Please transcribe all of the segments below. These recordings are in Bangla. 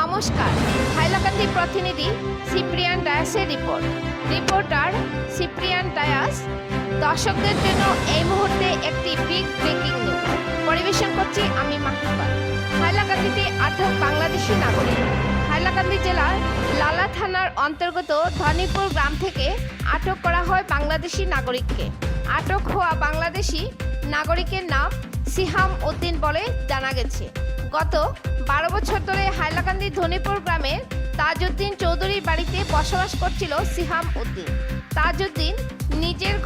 নমস্কার। হাইলাকান্দি প্রতিনিধি সিপ্রিয়ান ডায়াসের রিপোর্ট। রিপোর্টার সিপ্রিয়ান ডায়াস দর্শকদের জন্য এই মুহূর্তে একটি বিগ ব্রেকিং নিউজ পরিবেশন করছি আমি মাহবুবা হাইলাকান্দিতে আটক বাংলাদেশি নাগরিক। হাইলাকান্দি জেলার লালা থানার অন্তর্গত ধনীপুর গ্রাম থেকে আটক করা হয় বাংলাদেশি নাগরিককে। আটক হওয়া বাংলাদেশি নাগরিকের নাম সিহাম উদ্দিন বলে জানা গেছে। গত বারো বছর ধরে হাইলাকান্দি ধনীপুর গ্রামের তাজউদ্দিন চৌধুরীর বাড়িতে বসবাস করছিল সিহাম উদ্দিন। তাজউদ্দিন নিজের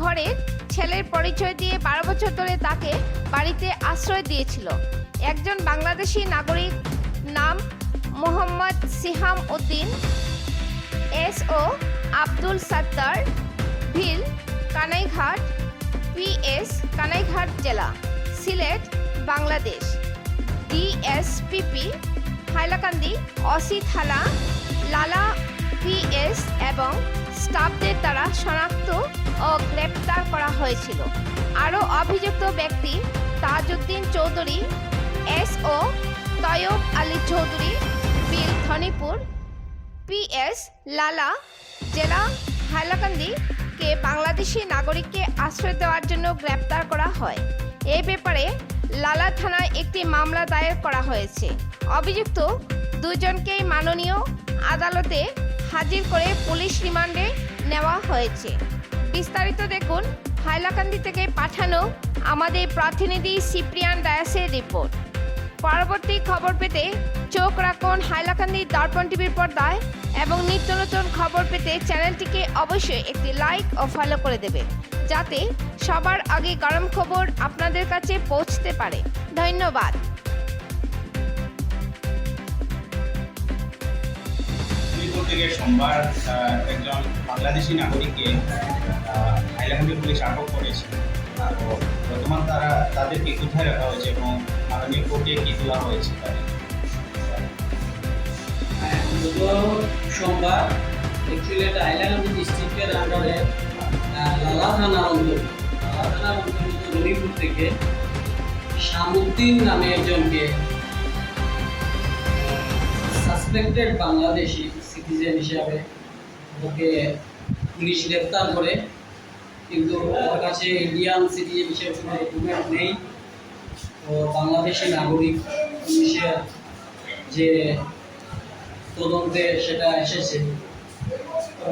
ঘরের ছেলের পরিচয় দিয়ে বারো বছর ধরে তাকে বাড়িতে আশ্রয় দিয়েছিল। একজন বাংলাদেশি নাগরিক নাম Mohammad Siham Uddin, S O Abdul Sattar vill, Kanaighat PS Kanaighat জেলা, সিলেট, বাংলাদেশ। ডিএসপিপি হাইলাকান্দি অসি থালা লালা পিএস এবং স্টাফদের দ্বারা শনাক্ত ও গ্রেপ্তার করা হয়েছিল। আরও অভিযুক্ত ব্যক্তি Tajuddin Chowdhury, S O Tayab Ali Chowdhury, vill Dhanipur PS Lala জেলা হাইলাকান্দি কে বাংলাদেশি নাগরিককে আশ্রয় দেওয়ার জন্য গ্রেপ্তার করা হয়। এই ব্যাপারে লালা থানায় একটি মামলা দায়ের করা হয়েছে। অভিযুক্ত দুজনকেই মাননীয় আদালতে হাজির করে পুলিশ রিমান্ডে নেওয়া হয়েছে। বিস্তারিত দেখুন, হাইলাকান্দি থেকে পাঠানো আমাদের প্রতিনিধি সিপ্রিয়ান ডায়াসের রিপোর্ট। পরবর্তী খবর পেতে চোখ রাখুন, হাইলাকান্দি দর্পণ টিভির পর্দায় এবং নিত্য নতুন খবর পেতে চ্যানেলটিকে অবশ্যই একটি লাইক ও ফলো করে দেবে, যাতে সবার আগে গরম খবর আপনাদের কাছে পৌঁছতে পারে। ধন্যবাদ। থেকে সোমবার একজন বাংলাদেশি নাগরিককে হাইলাকান্দি পুলিশ আটক করেছে। বর্তমান তারা, তাদেরকে কোথায় রাখা হয়েছে এবং মাননীয় কোর্টে তোলা হয়েছে তাদের। গত সোমবার অ্যাকচুয়ালি এটা হাইলাকান্দি ডিস্ট্রিক্টের আন্ডারে লালা থানার অন্তর্গত লালা থানার অন্তর্গত রবিপুর থেকে শামুদ্দিন নামে একজনকে সাসপেক্টেড বাংলাদেশি সিটিজেন হিসাবে ওকে পুলিশ গ্রেপ্তার করে। কিন্তু ওর কাছে ইন্ডিয়ান সিটিজেন হিসেবে কোনো ডকুমেন্ট নেই। ও বাংলাদেশি নাগরিক, পুলিশের যে তদন্তে সেটা এসেছে। তো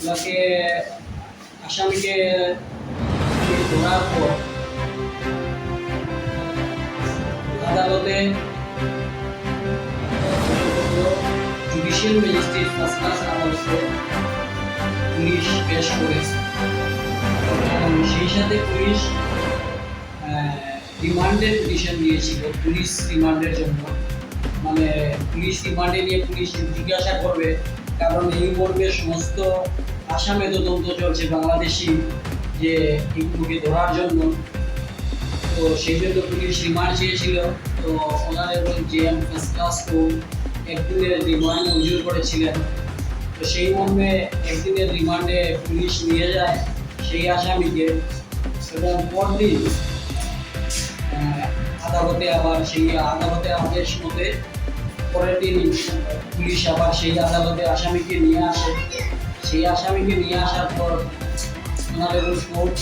ওনাকে আসামিকে ধরার পর আদালতে জুডিশিয়াল ম্যাজিস্ট্রেট ফার্স্ট ক্লাস আদালতে পুলিশ পেশ করেছে। এবং সেই সাথে পুলিশ রিমান্ডের পিটিশন দিয়েছিল, পুলিশ রিমান্ডের জন্য। মানে পুলিশ রিমান্ডে নিয়ে পুলিশ জিজ্ঞাসা করবে, কারণ এই মর্মে সমস্ত আসামে তদন্ত চলছে বাংলাদেশি যে এগুলোকে ধরার জন্য। তো সেই জন্য পুলিশ রিমান্ড চেয়েছিল। তো এবং যে এম কোর্ট একদিনের রিমান্ড মঞ্জুর করেছিলেন। তো সেই মর্মে একদিনের রিমান্ডে পুলিশ নিয়ে যায় সেই আসামিকে এবং পরদিন আদালতে আবার সেই আদালতে আদেশ মতে পরের দিন পুলিশ আবার সেই আদালতে আসামিকে নিয়ে আসে। সেই আসামিকে নিয়ে আসার পর ওনাদের কোর্ট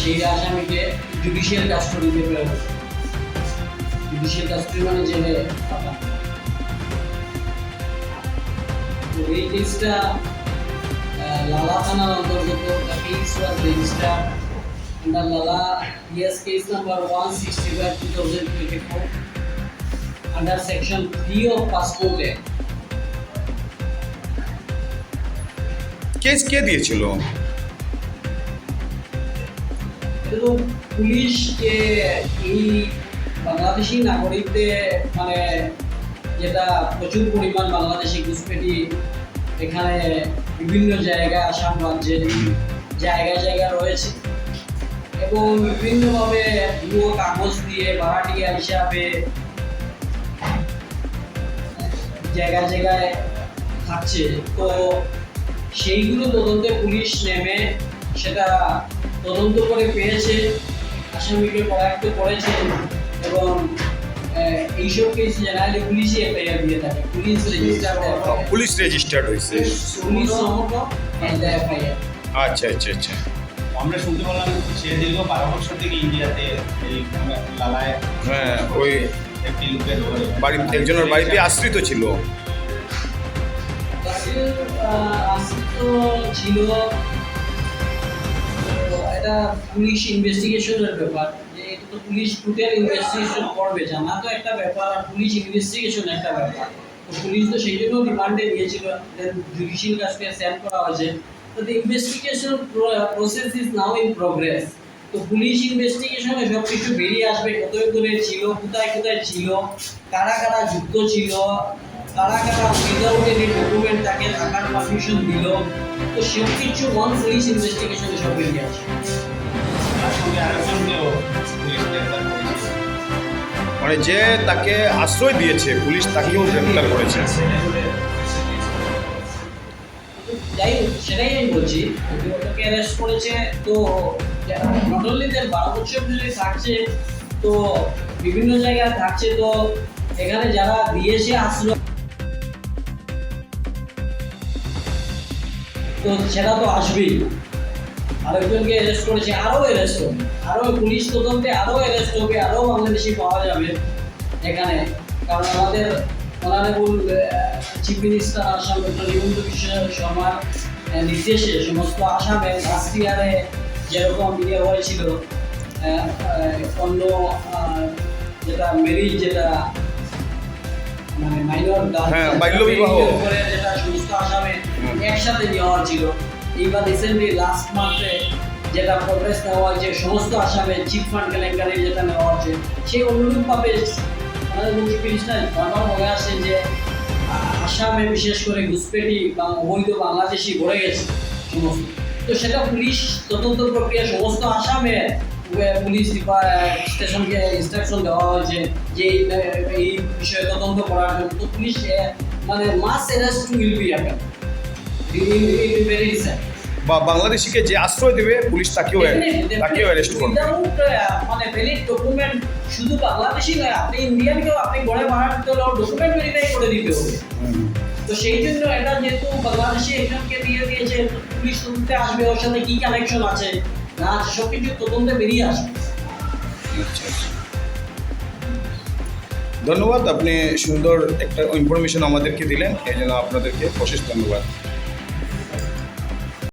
সেই আসামিকে জুডিশিয়াল কাস্টডিতে প্রেরণ জুডিশিয়াল কাস্টডি মানে জেলে এই কেসটা লালা থানার অন্তর্গত the case was registered under Lala yes, case number 165 2024 under section 3 of passport act case কে দিয়েছিল? কিন্তু পুলিশকে এই বাংলাদেশি নাগরিকদের মানে যেটা প্রচুর পরিমাণ বাংলাদেশি ঘুষপেটি এখানে বিভিন্ন জায়গায় আসাম রাজ্যে জায়গায় জায়গায় রয়েছে। এবং বিভিন্নভাবে ভুয়ো কাগজ দিয়ে ভাড়াটিয়া হিসাবে জায়গায় জায়গায় থাকছে। তো সেইগুলো তদন্তে পুলিশ নেমে সেটা তদন্ত করে পেয়েছে আসামিকে করায়ত্ত করেছে এবং এইসব কেস জেনারেলি পুলিশই এফআইআর দিয়ে থাকে। পুলিশ রেজিস্টার পুলিশ রেজিস্টার্ড হয়েছে। পুলিশ সমগ্র এফআইআর আচ্ছা আচ্ছা আচ্ছা। আমরা শুনতে পেলাম সে দীর্ঘ বারো বছর থেকে ইন্ডিয়াতে এই লালায় হ্যাঁ ওই একজনের বাড়িতে আশ্রিত ছিল। ছিল এটা পুলিশ ইনভেস্টিগেশনের ব্যাপার। যে এটা তো পুলিশ টোটাল ইনভেস্টিগেশন করবে, জানা তো একটা ব্যাপার আর পুলিশ ইনভেস্টিগেশন একটা ব্যাপার। পুলিশ তো সেই জন্য রিমান্ডে নিয়েছিল জুডিশিয়াল কাছে সেন্ড করা হয়েছে। তো the investigation process is now in progress তো পুলিশ ইনভেস্টিগেশনে সব কিছু বেরিয়ে আসবে কোথায় কোথায় ছিল কোথায় কোথায় ছিল কারা কারা যুক্ত ছিল কারা কারা উইদাউট এনি ডকুমেন্ট তাকে থাকার পারমিশন দিল তো সব কিছু ওয়ান পুলিশ ইনভেস্টিগেশনে সব বেরিয়ে আসে। মানে যে তাকে আশ্রয় দিয়েছে পুলিশ তাকেও গ্রেপ্তার করেছে। যাই সেটাই আমি বলছি। অ্যারেস্ট করেছে তো নট অনলি বছর ধরে থাকছে, তো বিভিন্ন জায়গায় থাকছে, তো এখানে যারা দিয়েছে আশ্রয় তো সেটা তো আসবেই। আরেকজনকে অ্যারেস্ট করেছে আরও অ্যারেস্ট হবে। আরও পুলিশ তদন্তে আরও অ্যারেস্ট হবে আরও বাংলাদেশি পাওয়া যাবে এখানে। কারণ আমাদের honourable chief minister Assam doctor Himanta Biswa শর্মার নির্দেশে সমস্ত আসামে ইয়ারে যেরকম ইয়ে হয়েছিল অন্য যেটা মেরিজ যেটা মানে মাইনর হ্যাঁ, বাল্যবিবাহ। করে যেটা সমস্ত আসামে একসাথে নেওয়া এইবার রিসেন্টলি লাস্ট মান্থে যেটা প্রোগ্রেস নেওয়া হয়েছে সমস্ত আসামে চিট ফান্ড কেলেঙ্কারি যেটা নেওয়া হচ্ছে সেই অনুরূপভাবে আমাদের মুখ্য মিনিস্টার বারবার বলে আসছে যে আসামে বিশেষ করে ঘুষপেটি বা অবৈধ বাংলাদেশি ভরে গেছে সমস্ত। তো সেটা পুলিশ তদন্ত প্রক্রিয়া সমস্ত আসামে পুলিশ স্টেশনকে ইনস্ট্রাকশন দেওয়া হয়েছে যে এই, বিষয়ে তদন্ত করার জন্য। তো পুলিশ মানে mass arrest will be happen very recent বা বাংলাদেশিকে যে আশ্রয় দেবে পুলিশ তাকেও তাকেও অ্যারেস্ট করবে। মানে ভ্যালিড ডকুমেন্ট শুধু বাংলাদেশি নয় আপনি ইন্ডিয়ানকেও আপনি গড়ে বানাতে হলেও ডকুমেন্ট ভেরিফাই করে দিতে হবে। তো সেই জন্য এটা যেহেতু বাংলাদেশি একজনকে দিয়ে দিয়েছে পুলিশ তদন্তে আসবে ওর সাথে কি কানেকশন আছে? না আছে সব কিছু তদন্তে বেরিয়ে আসবে। আচ্ছা আচ্ছা। ধন্যবাদ, আপনি সুন্দর একটা ইনফরমেশন আমাদেরকে দিলেন। এই জন্য আপনাদেরকে অশেষ ধন্যবাদ।